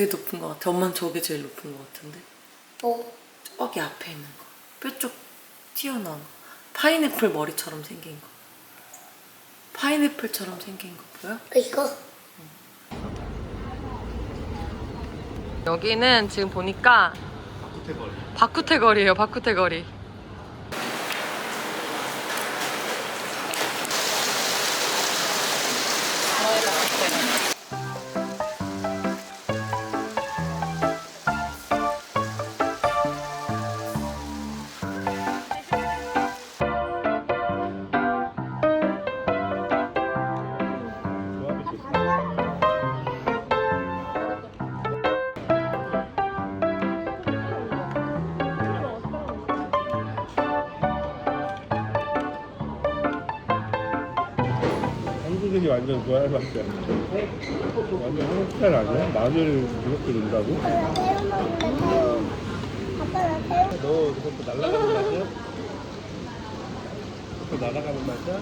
그게 높은 것 같아. 엄마는 저게 제일 높은 것 같은데. 뭐? 저기 앞에 있는 거. 뼈쪽 튀어나온 거. 파인애플 머리처럼 생긴 거. 파인애플처럼 생긴 거 보여? 이거? 여기는 지금 보니까 바쿠테 거리예요. 바쿠테 거리. 한국인이 완전 좋아할 맛이야. 완전 한국 스타일 아니야? 마늘 이렇게 넣는다고? 너 그것도 날아가는 맛이야? 그것도 날아가는 맛이야?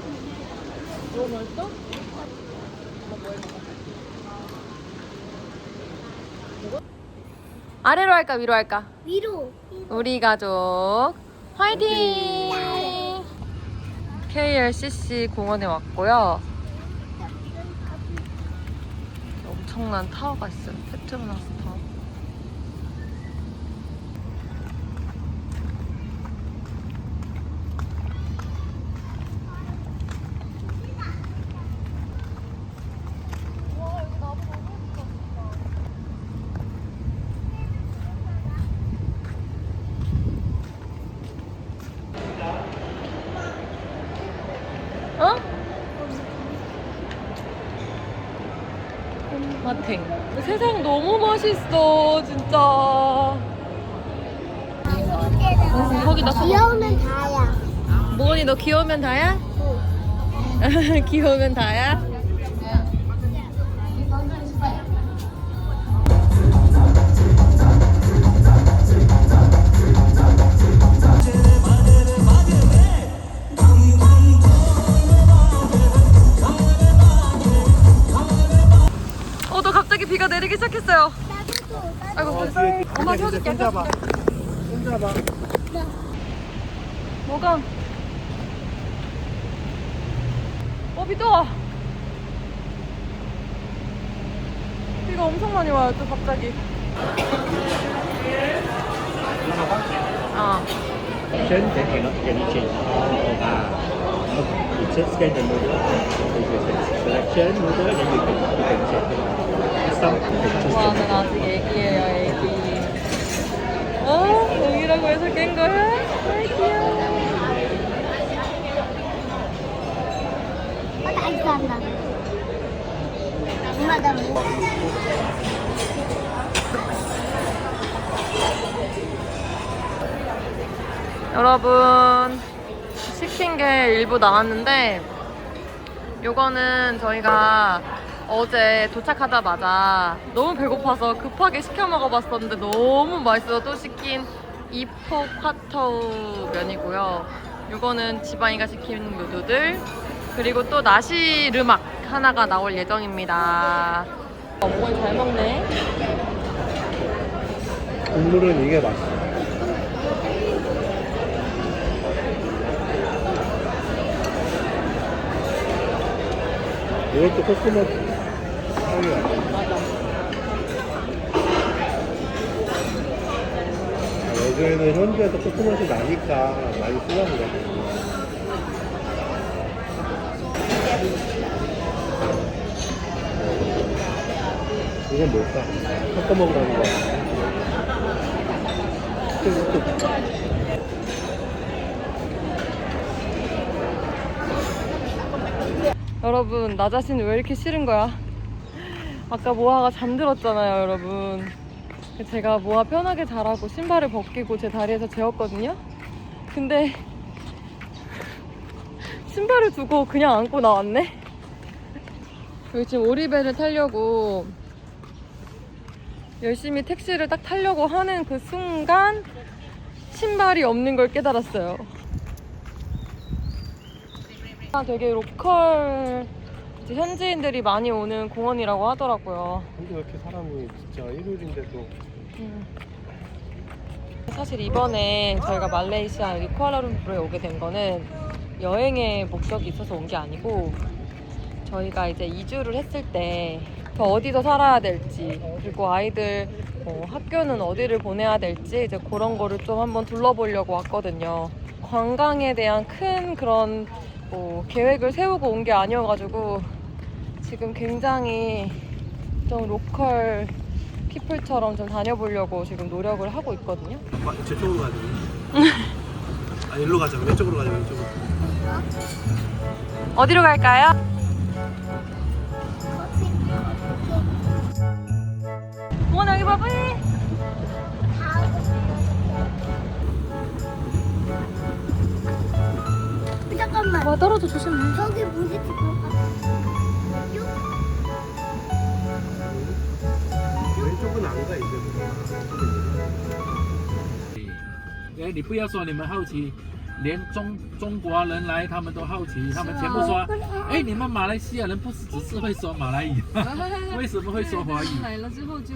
아래로 할까 위로 할까? 위로. 우리 가족 화이팅! KLCC 공원에 왔고요. 엄청난 타워가 있어요. 페트로나스 타워. 어? 마탱. 세상 너무 멋있어, 진짜. 거기다 서- 귀여우면 다야. 모건이 너 귀여우면 다야? 귀여우면 다야? 어, 너 갑자기 비가 내리기 시작했어요. 아이고, 엄마 켜줄게, 손잡아. 손잡아. 뭐가? 어, 비또 와. 비가 엄청 많이 와요, 또 갑자기. 어. Option then cannot can you change. Ah. Okay. You just scan the noodle. If you select selection noodle, then you can you can check. The 아직 애기예요, 애기. 어? 여기라고 해서 깬 거야? 아이, 귀여워. 어, 나 이거 한다. 엄마 나 뭐? 여러분 시킨 게 일부 나왔는데 요거는 저희가 어제 도착하자마자 너무 배고파서 급하게 시켜 먹어봤었는데 너무 맛있어서 또 시킨 이포 파토우 면이고요. 요거는 지방이가 시킨 누드들 그리고 또 나시 르막 하나가 나올 예정입니다. 어, 먹을 잘 먹네? 국물은 이게 맛있어. 이것도 코코넛 향이 나네. 예전에는 현지에서 코코넛이 나니까 많이 쓰려고 그랬거든요. 이건 뭘까? 섞어 먹으라는 거야. 이것도 여러분 나 자신 왜 이렇게 싫은 거야? 아까 모아가 잠들었잖아요 여러분. 제가 모아 편하게 자라고 신발을 벗기고 제 다리에서 재웠거든요? 근데 신발을 두고 그냥 안고 나왔네? 여기 지금 오리배를 타려고 열심히 택시를 딱 타려고 하는 그 순간 신발이 없는 걸 깨달았어요. 아, 되게 로컬 현지인들이 많이 오는 공원이라고 하더라고요. 근데 왜 이렇게 사람이 진짜 일요일인데도 음. 사실 이번에 저희가 말레이시아 여기 쿠알라룸푸르에 오게 된 거는 여행의 목적이 있어서 온 게 아니고 저희가 이제 이주를 했을 때 더 어디서 살아야 될지 그리고 아이들 뭐 학교는 어디를 보내야 될지 이제 그런 거를 좀 한번 둘러보려고 왔거든요. 관광에 대한 큰 그런 뭐 계획을 세우고 온 게 아니어가지고 지금 굉장히 좀 로컬 피플처럼 좀 다녀보려고 지금 노력을 하고 있거든요. 제 쪽으로 가자. 아 일로 가자. 왼쪽으로 가자. 왼쪽으로. 어디로 갈까요? 와 떨어져 조심해. 저기 무지 찍을까? 왼쪽은 안 가 이제. 哎，你不要说你们好奇，连中中国人来他们都好奇，他们全部说，哎，你们马来西亚人不是只是会说马来语，为什么会说华语？来了之后就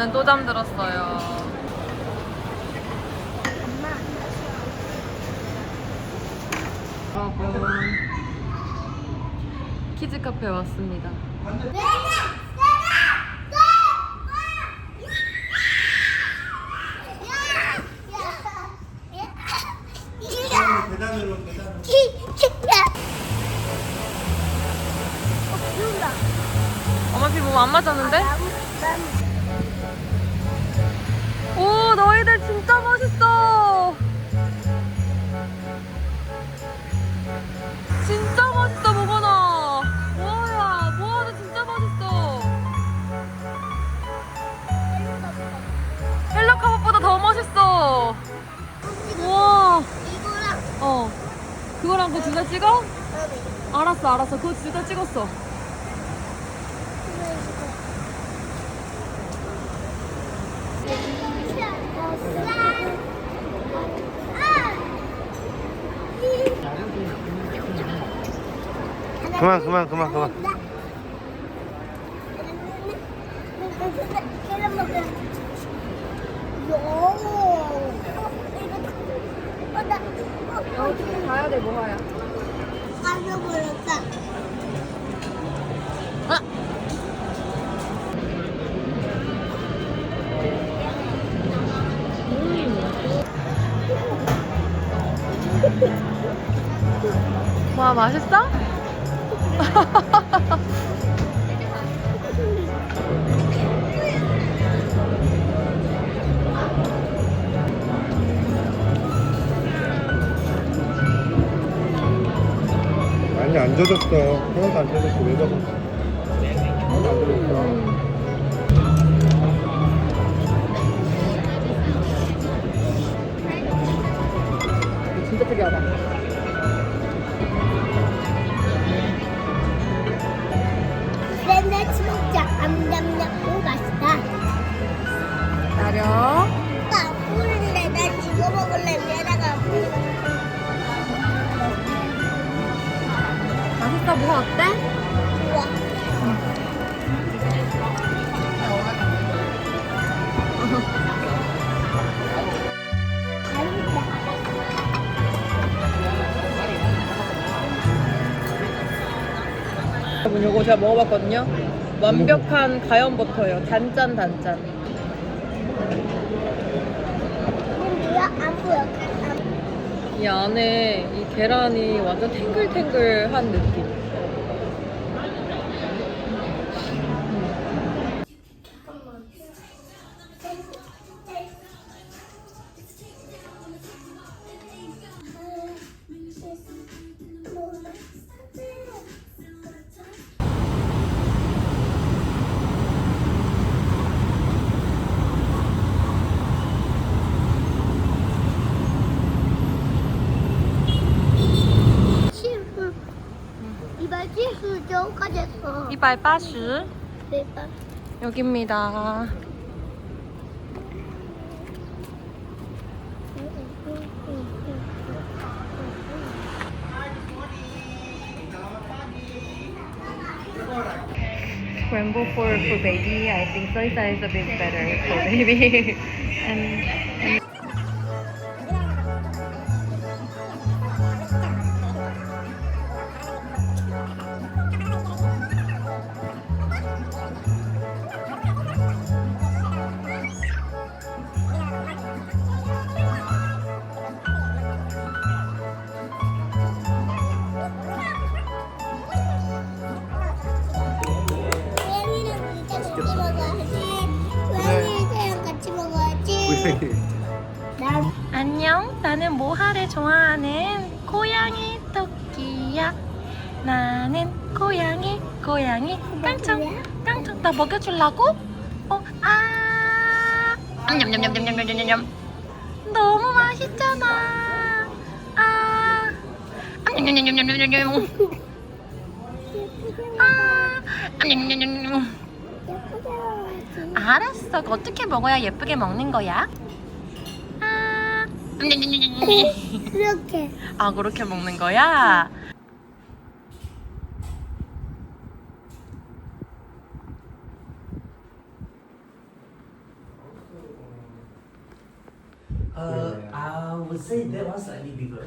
모하는 또 잠들었어요. 키즈 카페 왔습니다. 둘다 찍어? 알았어 알았어 그거 둘다 찍었어 그만 그만 그만 그만. 어떻게 가야 돼 모아야 빠져버렸다. 와 맛있어? 안 젖었어. 하나도 안 젖었어. 왜 젖었어? 하나도 안 젖었어. 진짜 특이하다 여러분 요거 제가 먹어봤거든요. 완벽한 가염 버터예요. 단짠 단짠. 뭐야? 안 보여. 안이 안에 이 계란이 완전 탱글탱글한 느낌. 180 대박. 여기입니다. Scramble for, for baby, I think soy sauce is a bit better for baby. and 나는 고양이 토끼야. 나는 고양이 고양이 깡총 깡총 나 먹여주려고? 어 아. 냠냠냠냠냠냠냠. 너무 맛있잖아. 아. 냠냠냠냠냠냠. 아. 냠냠냠냠. 알았어. 어떻게 먹어야 예쁘게 먹는 거야? 아. 이렇게. 아 그렇게 먹는 거야? Uh, I would say that one slightly bigger.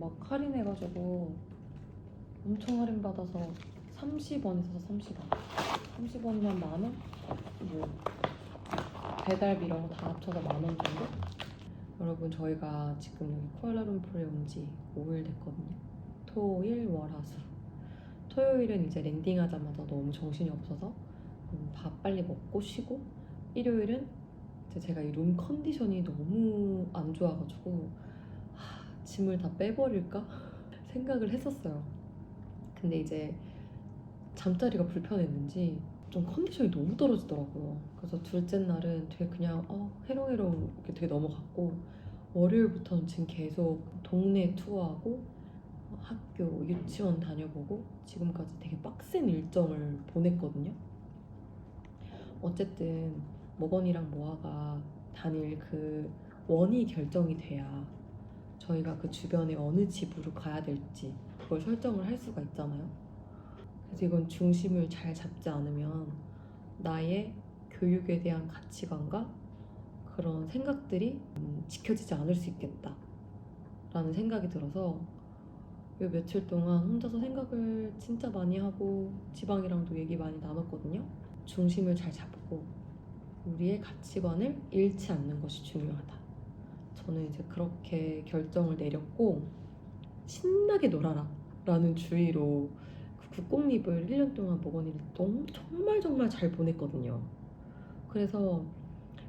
막 할인해가지고 엄청 할인 받아서 30원에서 30원. 30원이면 만 원? 뭐 배달비 이런 거 다 합쳐서 만 원 정도? 여러분 저희가 지금 여기 쿠알라룸푸르에 온 지 5일 됐거든요. 토 일 월화수. 토요일은 이제 랜딩하자마자 너무 정신이 없어서 음, 밥 빨리 먹고 쉬고 일요일은 제가 이 룸 컨디션이 너무 안 좋아가지고 하, 짐을 다 빼버릴까 생각을 했었어요. 근데 이제 잠자리가 불편했는지 좀 컨디션이 너무 떨어지더라고요. 그래서 둘째 날은 되게 그냥 어, 해롱해롱 이렇게 되게 넘어갔고 월요일부터는 지금 계속 동네 투어하고 학교, 유치원 다녀보고 지금까지 되게 빡센 일정을 보냈거든요. 어쨌든 머건이랑 모아가 다닐 그 원이 결정이 돼야 저희가 그 주변에 어느 집으로 가야 될지 그걸 설정을 할 수가 있잖아요. 그래서 이건 중심을 잘 잡지 않으면 나의 교육에 대한 가치관과 그런 생각들이 음, 지켜지지 않을 수 있겠다 라는 생각이 들어서 요 며칠 동안 혼자서 생각을 진짜 많이 하고 지방이랑도 얘기 많이 나눴거든요 중심을 잘 잡고 우리의 가치관을 잃지 않는 것이 중요하다 저는 이제 그렇게 결정을 내렸고 신나게 놀아라 라는 주의로 국공립을 1년 동안 먹었는데 너무 정말 정말 잘 보냈거든요. 그래서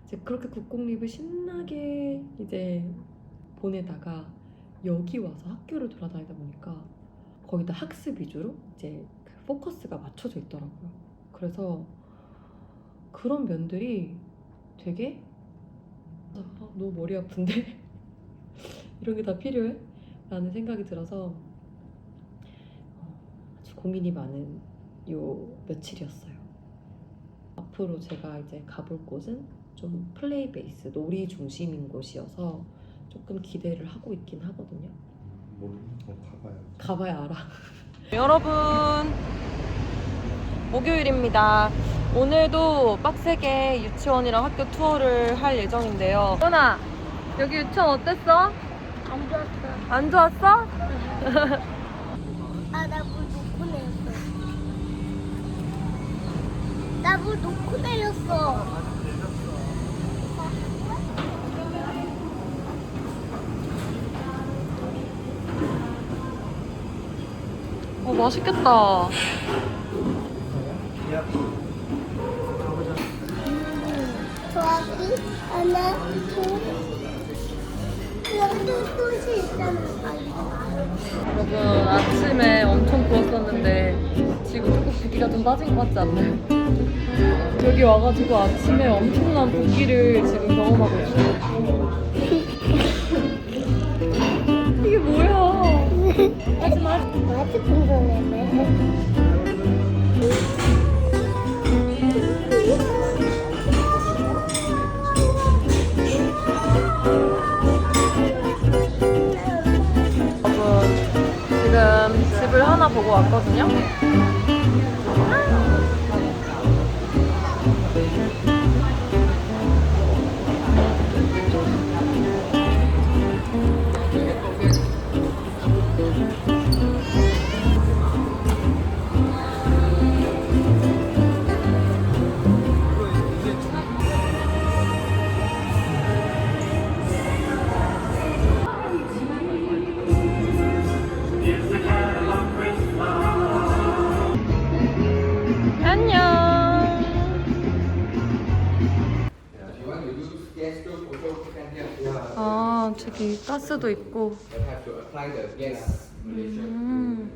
이제 그렇게 국공립을 신나게 이제 보내다가 여기 와서 학교를 돌아다니다 보니까 거기다 학습 위주로 이제 그 포커스가 맞춰져 있더라고요. 그래서 그런 면들이 되게 아, 너무 머리 아픈데 이런 게 다 필요해? 라는 생각이 들어서 어, 아주 고민이 많은 요 며칠이었어요. 앞으로 제가 이제 가볼 곳은 좀 플레이 베이스, 놀이 중심인 곳이어서 조금 기대를 하고 있긴 하거든요. 모르는 거 가봐요. 가봐야 알아. 여러분, 목요일입니다. 오늘도 빡세게 유치원이랑 학교 투어를 할 예정인데요. 연아, 여기 유치원 어땠어? 안 좋았어. 안 좋았어? 아, 나물 놓고 내렸어. 나 물 놓고 내렸어. 어, 맛있겠다. 더하기 하나, 둘. 있잖아. 여러분, 아침에 엄청 부었었는데 지금 조금 붓기가 좀 빠진 것 같지 않나요? 여기 와가지고 아침에 엄청난 붓기를 지금 경험하고 있어요. 이게 뭐야? 하지마. 아직 풍선했네. 여러분 지금 집을 하나 보고 왔거든요. 아 저기 가스도 있고. 음.